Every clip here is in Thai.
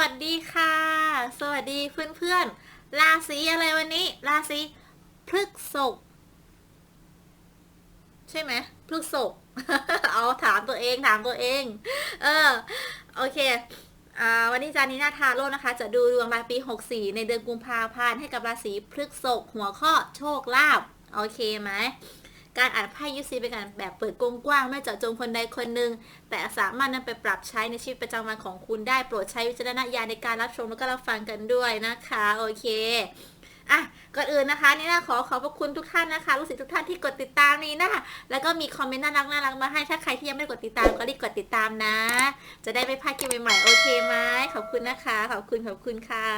วัสดีค่ะ สวัสดีเพื่อนๆ ราศีอะไรวันนี้ ราศีพฤกษภใช่ไหมพฤกษภเอาถามตัวเองถามตัวเอง เออ โอเควันนี้จานินาทาโร่นะคะ จะดูดวงรายปี 64 ในเดือนกุมภาพันธ์ให้กับราศีพฤกษภหัวข้อโชคลาภโอเคไหม การอ่านไพ่ยิปซีเป็นการแบบเปิดกว้างๆไม่เจาะจงคนใดคนหนึ่งแต่สามารถนำไปปรับใช้ในชีวิตประจำวันของคุณได้โปรดใช้วิจารณญาณในการรับชมแล้วก็รับฟังกันด้วยนะคะโอเคอะก่อนอื่นนะคะนี่นะขอขอบพระคุณทุกท่านนะคะรู้สึกทุกท่านที่กดติดตามนี่นะแล้วก็มีคอมเมนต์น่ารักน่ารักมาให้ถ้าใครที่ยังไม่กดติดตามก็รีบกดติดตามนะ จะได้ไม่พลาดคลิปใหม่ๆโอเคไหมขอบคุณนะคะ ขอบคุณขอบคุณค่ะ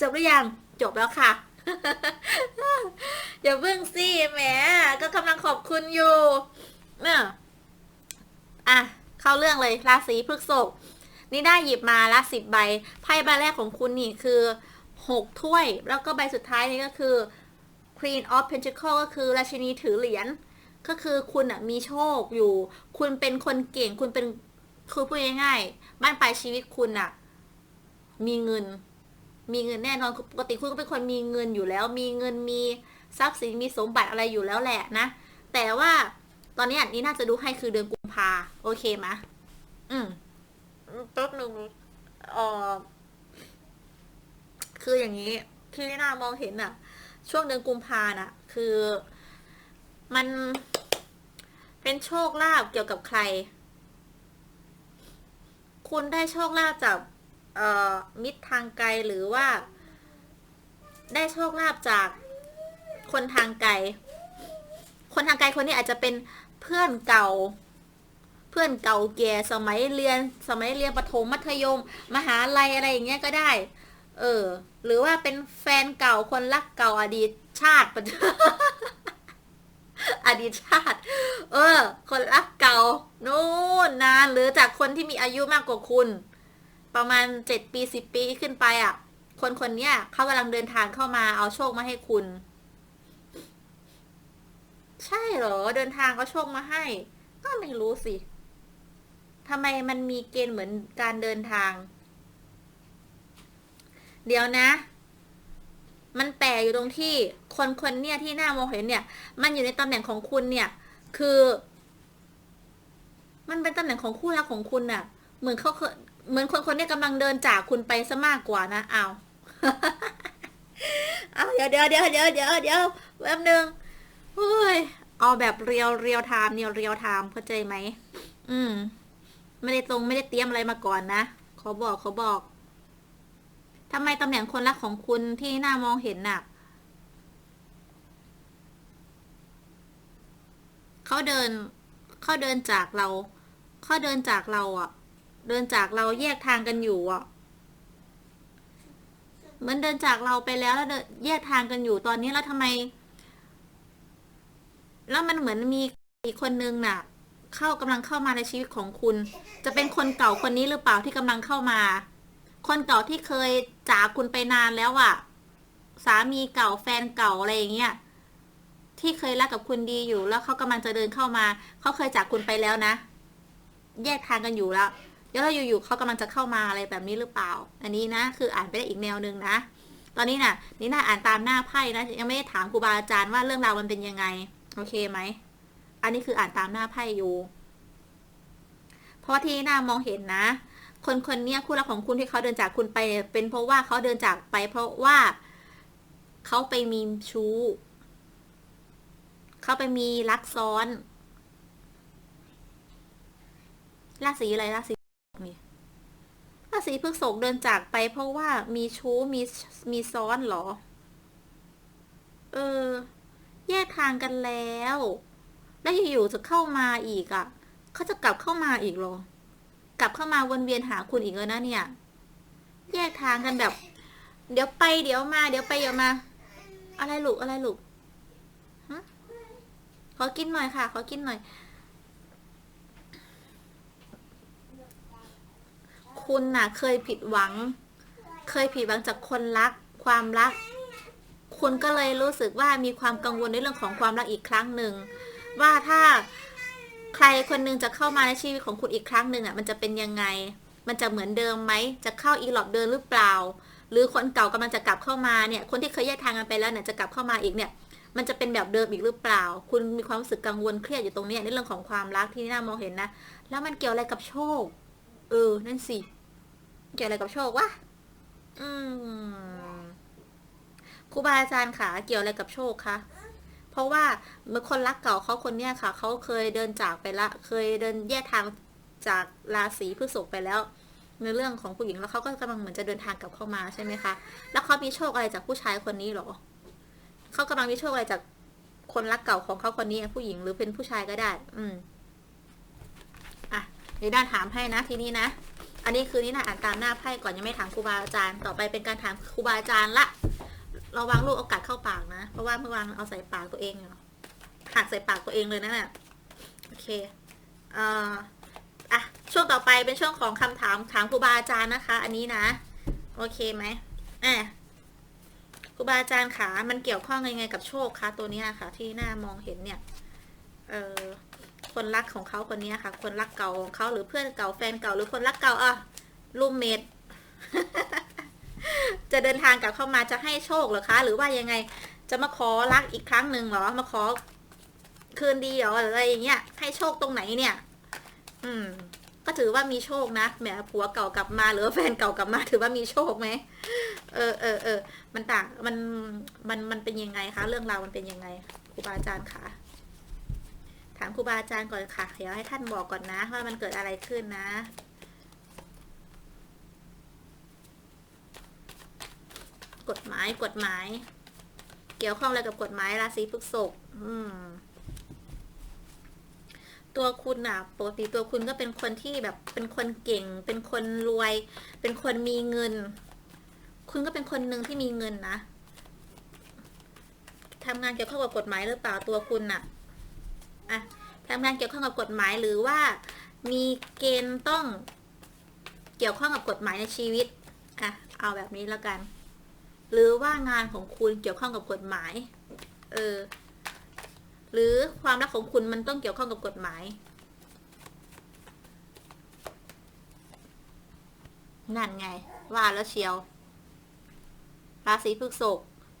จบหรือยังจบแล้วค่ะ อย่าเพิ่งสิแหมก็กำลังขอบคุณอยู่เนี่ยอะ เข้าเรื่องเลยราศีพฤษภนี่ได้หยิบมาละสิบใบไพ่ใบแรกของคุณนี่คือหกถ้วย แล้วก็ใบสุดท้ายนี่ก็คือ Queen of Pentacles ก็คือราชินีถือเหรียญก็คือคุณอะมีโชคอยู่ คุณเป็นคนเก่งคุณเป็นคือพูดง่ายๆบ้านปลายชีวิตคุณอะ มีเงิน มีเงินแน่นอนปกติคุณก็เป็นคนมีเงินอยู่แล้ว มีเงินมีทรัพย์สินมีสมบัติอะไรอยู่แล้วแหละนะ แต่ว่าตอนนี้อันนี้น่าจะดูให้คือเดือนกุมภาโอเคไหมอืมแป๊บหนึ่งเออคืออย่างนี้ที่น่ามองเห็นอะช่วงเดือนกุมภาน่ะ คือมันเป็นโชคลาภเกี่ยวกับใคร คุณได้โชคลาภจาก มิตรทางไกลหรือว่า ได้โชคลาภจากคนทางไกล คนทางไกลคนนี้อาจจะเป็นเพื่อนเก่า เพื่อนเก่าแก่สมัยเรียน สมัยเรียนประถมมัธยม มหาลัยอะไรอย่างเงี้ยก็ได้ เออ หรือว่าเป็นแฟนเก่าคนรักเก่าอดีตชาติอดีตชาติ เออ คนรักเก่า นู่นนาน หรือจากคนที่มีอายุมากกว่าคุณ ประมาณเจ็ดปีสิบปีขึ้นไปอะ คนคนเนี้ยเขากำลังเดินทางเข้ามาเอาโชคมาให้คุณ ใช่เหรอ เดินทางเขาโชคมาให้ ก็ไม่รู้สิทำไมมันมีเกณฑ์เหมือนการเดินทาง เดี๋ยวนะ มันแปลกอยู่ตรงที่คนคนเนี่ยที่หน้ามองเห็นเนี่ย มันอยู่ในตำแหน่งของคุณเนี่ย คือ มันเป็นตำแหน่งของคู่รักของคุณน่ะ เหมือนเขา เหมือนคนคนนี้กำลังเดินจากคุณไปซะมากกว่านะเอาเอาเดี๋ยวเดี๋ยวเดี๋ยวเดี๋ยวเดี๋ยวเดี๋ยวแป๊บนึงเฮ้ยเอาแบบเรียวเรียวไทม์เนี่ยเรียวไทม์เข้าใจไหมอืม ไม่ได้ตรงไม่ได้เตรียมอะไรมาก่อนนะขอบอกขอบอกทำไมตำแหน่งคนรักของคุณที่หน้ามองเห็นน่ะเขาเดินเขาเดินจากเราเขาเดินจากเราอะ เดินจากเราแยกทางกันอยู่อะเหมือนเดินจากเราไปแล้วแล้วแยกทางกันอยู่ตอนนี้แล้วทำไม แล้วมันเหมือนมีอีกคนนึงน่ะ เข้ากำลังเข้ามาในชีวิตของคุณ จะเป็นคนเก่าคนนี้หรือเปล่าที่กำลังเข้ามา คนเก่าที่เคยจากคุณไปนานแล้วอะ สามีเก่าแฟนเก่าอะไรอย่างเงี้ยที่เคยรักกับคุณดีอยู่ แล้วเขากำลังจะเดินเข้ามา เขาเคยจากคุณไปแล้วนะ แยกทางกันอยู่แล้ว แล้วเราอยู่ๆเขากำลังจะเข้ามาอะไรแบบนี้หรือเปล่า อันนี้นะ คืออ่านไปได้อีกแนวหนึ่งนะ ตอนนี้น่ะ นี่น่าอ่านตามหน้าไพ่นะ ยังไม่ได้ถามครูบาอาจารย์ว่าเรื่องราวมันเป็นยังไง โอเคไหม อันนี้คืออ่านตามหน้าไพ่อยู่ เพราะที่หน้ามองเห็นนะ คนคนนี้คู่รักของคุณที่เขาเดินจากคุณไป เป็นเพราะว่าเขาเดินจากไป เพราะว่าเขาไปมีชู้เขาไปมีรักซ้อนราศีอะไรราศี นี่ราศีพฤษภเดินจากไปเพราะว่ามีชู้มีมีซ้อนเหรอ เออ แยกทางกันแล้ว แล้วอยู่ๆจะเข้ามาอีกอะ่ะ เขาจะกลับเข้ามาอีกหรอ กลับเข้ามาวนเวียนหาคุณอีกแล้วนะเนี่ย แยกทางกันแบบ เดี๋ยวไปเดี๋ยวมา เดี๋ยวไปเดี๋ยวมา อะไรลูกอะไรลูกฮะขอกินหน่อยค่ะ ขอกินหน่อย คุณน่ะ เคยผิดหวัง เคยผิดหวังจากคนรัก ความรัก คุณก็เลยรู้สึกว่ามีความกังวลในเรื่องของความรักอีกครั้งหนึ่ง ว่าถ้าใครคนหนึงจะเข้ามาในชีวิตของคุณอีกครั้งหนึ่งอะมันจะเป็นยังไง มันจะเหมือนเดิมไหม จะเข้าอีหลอบเดินหรือเปล่า หรือคนเก่ากำลังจะกลับเข้ามาเนี่ย คนที่เคยแยกทางกันไปแล้วเนี่ยจะกลับเข้ามาอีกเนี่ย มันจะเป็นแบบเดิมอีกหรือเปล่า คุณมีความรู้สึกกังวลเครียดอยู่ตรงนี้ในเรื่องของความรักที่น่ามองเห็นนะ แล้วมันเกี่ยวอะไรกับโชค เออ นั่นสิ เกี่ยวอะไรกับโชควะ อืมครูบาอาจารย์ค่ะ เกี่ยวอะไรกับโชคคะ เพราะว่าเมื่อคนรักเก่าเขาคนเนี้ยค่ะ เขาเคยเดินจากไปละ เคยเดินแยกทางจากราศีพฤษภไปแล้ว ในเรื่องของผู้หญิงแล้วเขาก็กำลังเหมือนจะเดินทางกลับเข้ามาใช่ไหมคะ แล้วเขามีโชคอะไรจากผู้ชายคนนี้หรอ เขากำลังมีโชคอะไรจากคนรักเก่าของเขาคนนี้ผู้หญิงหรือเป็นผู้ชายก็ได้ อืม อะเดี๋ยวด้านถามให้นะทีนี้นะ อันนี้คือนี่นะอ่านตามหน้าไพ่ก่อนยังไม่ถามครูบาอาจารย์ ต่อไปเป็นการถามครูบาอาจารย์ละระวังลูกเอากัดเข้าปากนะ เพราะว่าเมื่อวานเอาใส่ปากตัวเองเหรอหักใส่ปากตัวเองเลยนะเนี่ยโอเคเอ่ออะช่วงต่อไปเป็นช่วงของคำถามถามครูบาอาจารย์นะคะ อันนี้นะ โอเคไหมอะครูบาอาจารย์ขามันเกี่ยวข้องยังไงกับโชคคะตัวนี้ค่ะ ที่หน้ามองเห็นเนี่ย เออ คนรักของเขาคนนี้ค่ะ คนรักเก่าของเขาหรือเพื่อนเก่าแฟนเก่าหรือคนรักเก่าอะรูมเมทจะเดินทางกลับเข้ามาจะให้โชคเหรอคะ หรือว่ายังไงจะมาขอรักอีกครั้งหนึ่งเหรอ มาขอคืนดีเหรออะไรอย่างเงี้ยให้โชคตรงไหนเนี่ย อืม ก็ถือว่ามีโชคนะแหมผัวเก่ากลับมา หรือแฟนเก่ากลับมา ถือว่ามีโชคไหมเออเออเออมันต่างมันมันมันเป็นยังไงคะ เรื่องราวมันเป็นยังไงครูบาอาจารย์คะ ถามครูบาอาจารย์ก่อนค่ะ เดี๋ยวให้ท่านบอกก่อนนะ ว่ามันเกิดอะไรขึ้นนะกฎหมายกฎหมาย เกี่ยวข้องอะไรกับกฎหมายราศีพฤษภอืม ตัวคุณอะปกติตัวคุณก็เป็นคนที่แบบเป็นคนเก่ง เป็นคนรวย เป็นคนมีเงิน คุณก็เป็นคนหนึ่งที่มีเงินนะทำงานเกี่ยวข้องกับกฎหมายหรือเปล่าตัวคุณน่ะ อะทำงานเกี่ยวข้องกับกฎหมายหรือว่ามีเกณฑ์ต้องเกี่ยวข้องกับกฎหมายในชีวิตอะเอาแบบนี้แล้วกัน หรือว่างานของคุณเกี่ยวข้องกับกฎหมาย เออ หรือความรักของคุณมันต้องเกี่ยวข้องกับกฎหมาย นั่นไง ว่าแล้วเชียว ราศีพฤษภ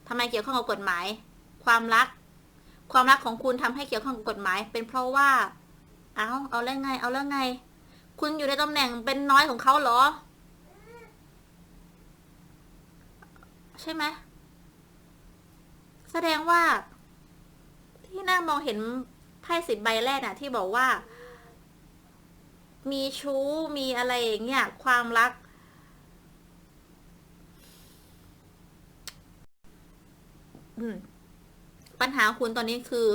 ทำไมเกี่ยวข้องกับกฎหมาย ความรัก ความรักของคุณทำให้เกี่ยวข้องกับกฎหมาย เป็นเพราะว่า เอาเอาแล้วไง เอาแล้วไง คุณอยู่ในตำแหน่งเป็นน้อยของเขาเหรอ ใช่ไหมแสดงว่า ที่น่ามองเห็นไพ่สิบใบแรกน่ะ ที่บอกว่า มีชู้มีอะไรอย่างเงี้ยความรักอืม ปัญหาคุณตอนนี้คือ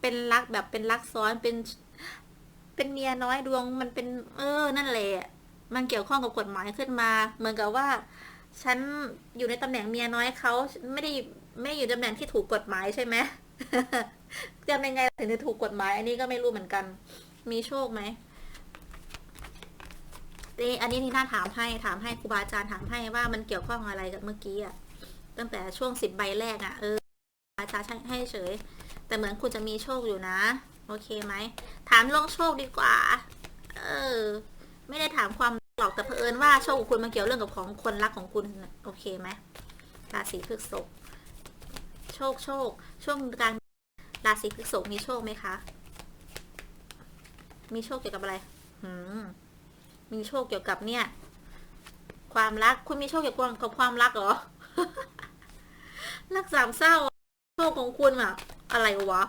เป็นรักแบบเป็นรักซ้อนเป็น เป็นเมียน้อยดวง มันเป็น เออ นั่นแหละ มันเกี่ยวข้องกับกฎหมายขึ้นมา เหมือนกับว่า ฉันอยู่ในตำแหน่งเมียน้อยเขาไม่ได้ไม่อยู่ตำแหน่งที่ถูกกฎหมายใช่ไหมจะเป็นไงถึงจะถูกกฎหมาย อันนี้ก็ไม่รู้เหมือนกัน มีโชคไหมนี่อันนี้ที่น่าถามให้ถามให้ครูบาอาจารย์ถามให้ว่ามันเกี่ยวข้องอะไรกับเมื่อกี้อะ ตั้งแต่ช่วงสิบใบแรกอะเอออาจารย์ให้เฉย แต่เหมือนคุณจะมีโชคอยู่นะ โอเคไหม ถามลงโชคดีกว่า เออ ไม่ได้ถามความหรอกแต่เผอิญว่าโชคของคุณมันเกี่ยวเรื่องกับของคนรักของคุณโอเคไหมราศีพฤษภโชคโชค ช่วงกลางราศีพฤษภมีโชคไหมคะ มีโชคเกี่ยวกับอะไรหืมมีโชคเกี่ยวกับเนี่ย ความรัก คุณมีโชคเกี่ยวกับความรักเหรอ รักสามเศร้าโชคของคุณอะอะไรวะ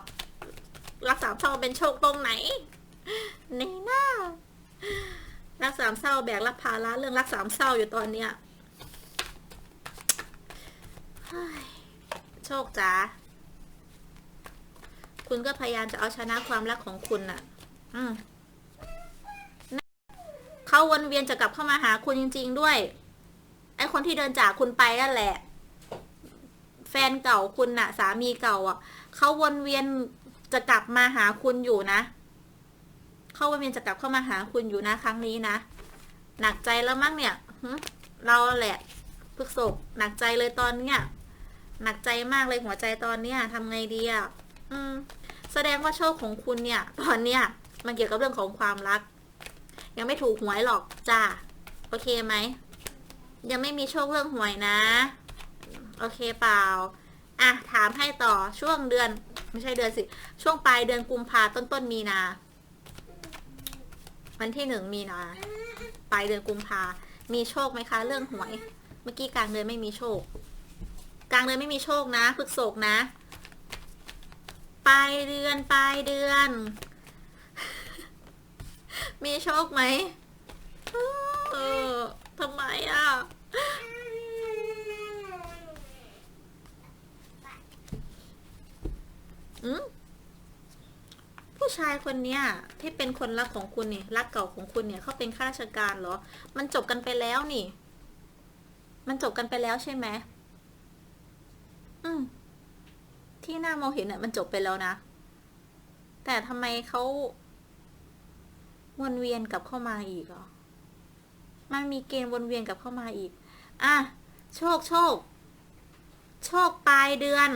รักสามเศร้าเป็นโชคตรงไหนในหน้ารักสามเศร้าแบกรับภาระเรื่องรักสามเศร้าอยู่ตอนเนี้ยโชคจ๋าคุณก็พยายามจะเอาชนะความรักของคุณน่ะ อืมเขาวนเวียนจะกลับเข้ามาหาคุณจริง ๆ ด้วย ไอ้คนที่เดินจากคุณไปนั่นแหละ ฟนเก่าคุณน่ะ สามีเก่าอะเขาวนเวียนจะกลับมาหาคุณอยู่นะเขาวนเวียนจะกลับเข้ามาหาคุณอยู่นะครั้งนี้นะหนักใจแล้วมั้งเนี่ยเราแหละพึกศกหนักใจเลยตอนเนี้ยหนักใจมากเลยหัวใจตอนเนี้ยทำไงดีอะอืม แสดงว่าโชคของคุณเนี่ย ตอนเนี้ยมันเกี่ยวกับเรื่องของความรัก ยังไม่ถูกหวยหรอกจ้าโอเคไหมยังไม่มีโชคเรื่องหวยนะ โอเคเปล่า อะ ถามให้ต่อช่วงเดือน ไม่ใช่เดือนสิ ช่วงปลายเดือนกุมภาต้นต้นมีนา วันที่หนึ่งมีนาปลายเดือนกุมภามีโชคไหมคะ เรื่องหวย เมื่อกี้กลางเดือนไม่มีโชค กลางเดือนไม่มีโชคนะพฤกษกนะ ปลายเดือนปลายเดือน มีโชคไหมเออทำไมอะ อืม ผู้ชายคนเนี้ยที่เป็นคนรักของคุณนี่รักเก่าของคุณเนี่ยเขาเป็นข้าราชการเหรอ มันจบกันไปแล้วนี่ มันจบกันไปแล้วใช่ไหมอืมที่หน้ามองเห็นเนี่ยมันจบไปแล้วนะ แต่ทำไมเขาวนเวียนกลับเข้ามาอีกอะมันมีเกณฑ์วนเวียนกลับเข้ามาอีก อะ โชค โชค โชคปลายเดือน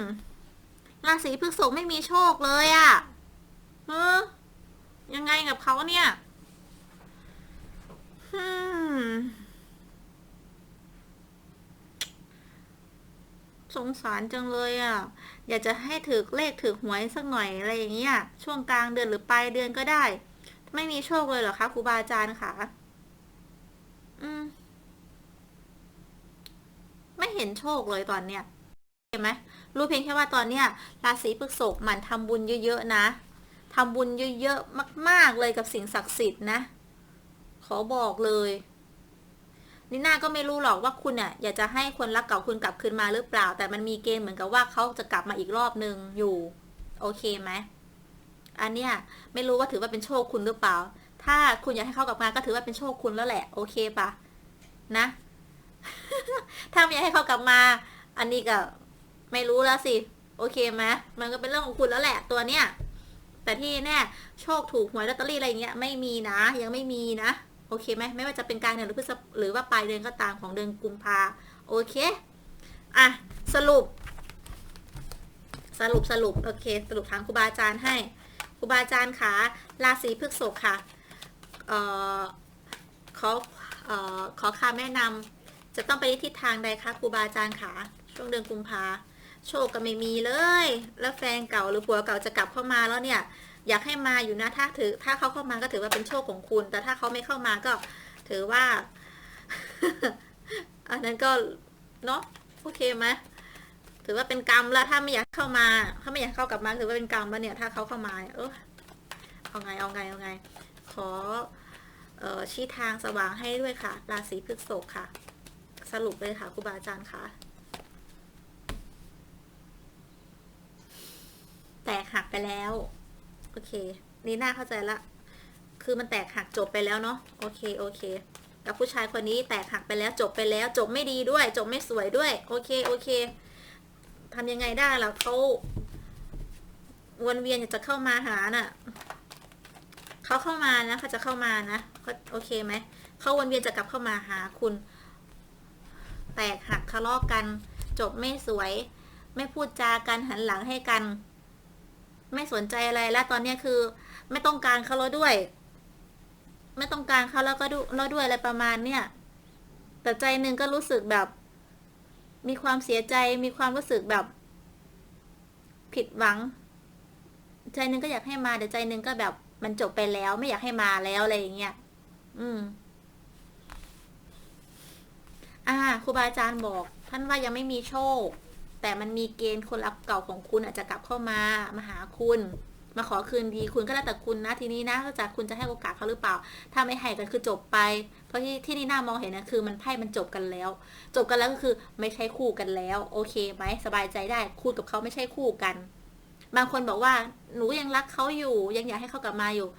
ราศีพฤษภไม่มีโชคเลยอะ่ะเออยังไงกับเขาเนี่ยสงสารจังเลยอะ่ะ อยากจะให้ถือเลขถือหวยสักหน่อยอะไรอย่างเงี้ย ช่วงกลางเดือนหรือปลายเดือนก็ได้ ไม่มีโชคเลยเหรอคะครูบาอาจารย์คะอืม ไม่เห็นโชคเลยตอนเนี้ยเห็นไหม รู้เพียงแค่ว่าตอนเนี้ยราศีพฤษภหมันทำบุญเยอะๆนะทำบุญเยอะๆมากๆเลยกับสิ่งศักดิ์สิทธิ์นะ ขอบอกเลยนี่นาก็ไม่รู้หรอกว่าคุณเนี่ยอยากจะให้คนรักเก่าคุณกลับคืนมาหรือเปล่า แต่มันมีเกณฑ์เหมือนกับว่าเขาจะกลับมาอีกรอบหนึ่งอยู่ โอเคไหมอันเนี้ยไม่รู้ว่าถือว่าเป็นโชคคุณหรือเปล่า ถ้าคุณอยากให้เขากลับมาก็ถือว่าเป็นโชคคุณแล้วแหละ โอเคปะนะ ถ้าไม่อยากให้เขากลับมา อันนี้ก็ ไม่รู้แล้วสิ โอเคไหมมันก็เป็นเรื่องของคุณแล้วแหละตัวเนี้ยแต่ที่แน่โชคถูกหวยลอตเตอรี่อะไรเงี้ยไม่มีนะ ยังไม่มีนะ โอเคไหมไม่ว่าจะเป็นกลางเดือนหรือพฤษหรือว่าปลายเดือนก็ตามของเดือนกุมภาโอเคอะสรุป สรุปสรุปโอเค สรุปทางครูบาอาจารย์ให้ครูบาอาจารย์คะราศีพฤษภค่ะเอ่อขอเอ่อขอคำแนะนำจะต้องไปทิศทางใดคะครูบาอาจารย์คะช่วงเดือนกุมภา โชคก็ไม่มีเลย แล้วแฟนเก่าหรือผัวเก่าจะกลับเข้ามาแล้วเนี่ย อยากให้มาอยู่นะถ้าถือ ถ้าเขาเข้ามาก็ถือว่าเป็นโชคของคุณ แต่ถ้าเขาไม่เข้ามาก็ถือว่า อันนั้นก็เนาะโอเคไหมถือว่าเป็นกรรมแล้วถ้าไม่อยากเข้ามา ถ้าไม่อยากเข้ากลับมาถือว่าเป็นกรรมแล้วเนี่ย ถ้าเขาเข้ามาเออเอาไงเอาไงเอาไง ขอเออชี้ทางสว่างให้ด้วยค่ะ ราศีพฤษภค่ะ สรุปเลยค่ะครูบาอาจารย์ค่ะ ตกหักไปแล้ว โอเค นี่น่าเข้าใจละ คือมันแตกหักจบไปแล้วเนาะ โอเค โอเค กับผู้ชายคนนี้แตกหักไปแล้วจบไปแล้ว จบไม่ดีด้วย จบไม่สวยด้วย โอเค โอเคทำยังไงได้ล่ะเขาวนเวียนอยากจะเข้ามาหาน่ะเขาเข้ามานะเขาจะเข้ามานะเขาโอเคไหม เขาวนเวียนจะกลับเข้ามาหาคุณ แตกหักทะเลาะกัน จบไม่สวย ไม่พูดจากันหันหลังให้กัน ไม่สนใจอะไรแล้วตอนเนี้ยคือ ไม่ต้องการเขาแล้วด้วย ไม่ต้องการเขาแล้วก็ดูแล้วด้วยอะไรประมาณเนี้ยแต่ใจหนึ่งก็รู้สึกแบบ มีความเสียใจมีความรู้สึกแบบ ผิดหวัง ใจหนึ่งก็อยากให้มาแต่ใจหนึ่งก็แบบมันจบไปแล้ว ไม่อยากให้มาแล้วอะไรอย่างเงี้ยอืม อ่าครูบาอาจารย์บอก ท่านว่ายังไม่มีโชค แต่มันมีเกณฑ์คนรักเก่าของคุณอาจจะกลับเข้ามามาหาคุณ มาขอคืนดีคุณก็แล้วแต่คุณนะทีนี้นะถ้าจากคุณจะให้โอกาสเขาหรือเปล่า ถ้าไม่ให้กันคือจบไป เพราะที่ที่นี่น่ามองเห็นนะคือมันไพ่มันจบกันแล้ว จบกันแล้วก็คือไม่ใช่คู่กันแล้ว โอเคไหมสบายใจได้คุณกับเขาไม่ใช่คู่กัน บางคนบอกว่าหนูยังรักเขาอยู่ ยังอยากให้เขากลับมาอยู่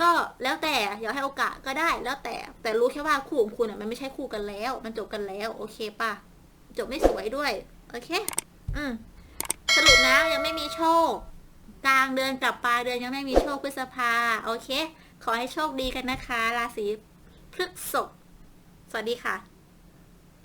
ก็แล้วแต่อยากให้โอกาสก็ได้แล้วแต่แต่รู้แค่ว่าคู่ของคุณอะมันไม่ใช่คู่กันแล้ว มันจบกันแล้ว โอเคป่ะ จบไม่สวยด้วย โอเค อืม สรุปนะยังไม่มีโชค กลางเดือนกับปลายเดือนยังไม่มีโชคพฤษภา โอเค ขอให้โชคดีกันนะคะ ราศีพฤษภสวัสดีค่ะ